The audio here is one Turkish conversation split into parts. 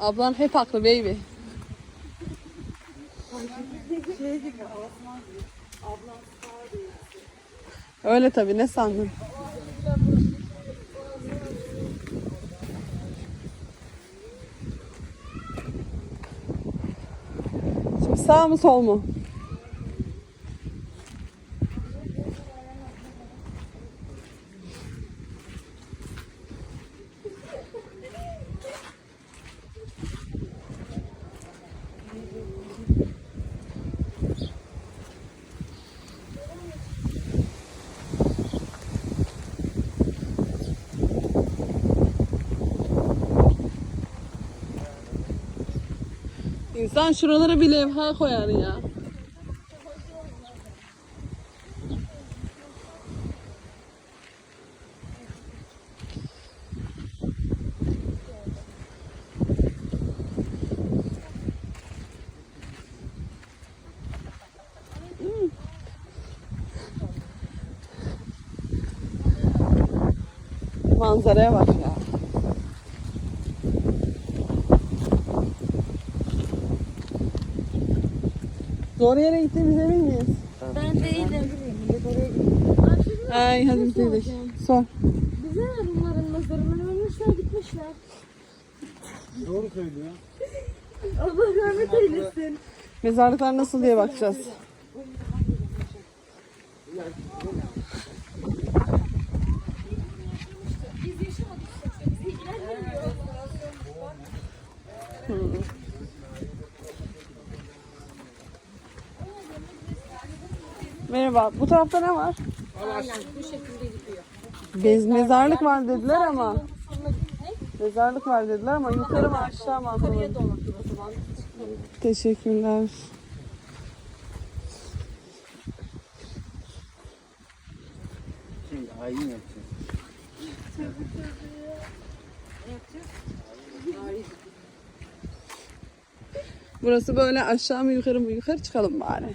Ablan hep haklı baby. Öyle tabii ne sandın? Şimdi sağ mı sol mu? İnsan şuralara bir levha koyar ya. Manzaraya bak ya. Doğru yere gittiğimize emin miyiz? Ben değilim. Ay hadi gidelim. Sor. Bize ne bunların mezarından ölmüşler gitmişler. Doğru söylüyor. Allah rahmet eylesin. Mezarlıklar nasıl diye bakacağız. Merhaba. Bu tarafta ne var? Aynen bu şekilde gidiyor. Bez mezarlık var dediler ama. Mezarlık var dediler ama yukarı mı aşağı mı Yukarıya anlamadım. dolanıyor o zaman. Teşekkürler. Şey ayin yapacağız. Burası böyle aşağı mı yukarı mı yukarı çıkalım bari.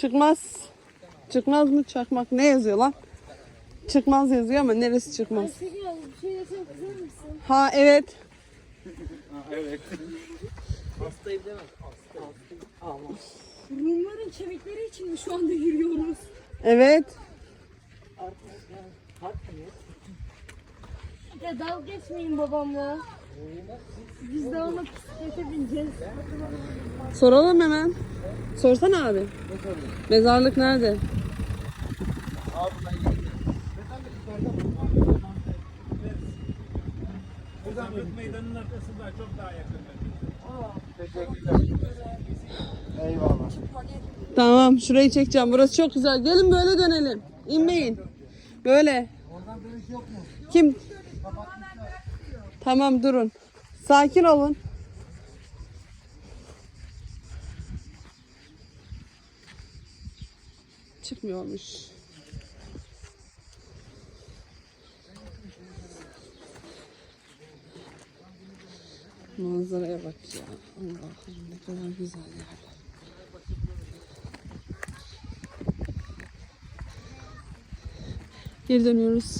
Çıkmaz. Çıkmaz mı çakmak? Ne yazıyor lan? Çıkmaz yazıyor ama neresi çıkmaz? Şey? Ha evet. Evet. Rumların kemikleri için mi şu anda yürüyoruz? Evet. Ya dalga geçmeyin babamla. Biz de onunla bisiklete bineceğiz. Soralım hemen. Sorsana abi. Mezarlık nerede? Mezarlık meydanının arkasında çok daha yakın. Eyvallah. Tamam şurayı çekeceğim. Burası çok güzel. Gelin böyle dönelim. İnmeyin. Böyle. Oradan dönüş yok mu? Kim? Tamam durun. Sakin olun. Çıkmıyormuş. Manzaraya bak ya. Allah'ım ne kadar güzel yerler. Geri dönüyoruz.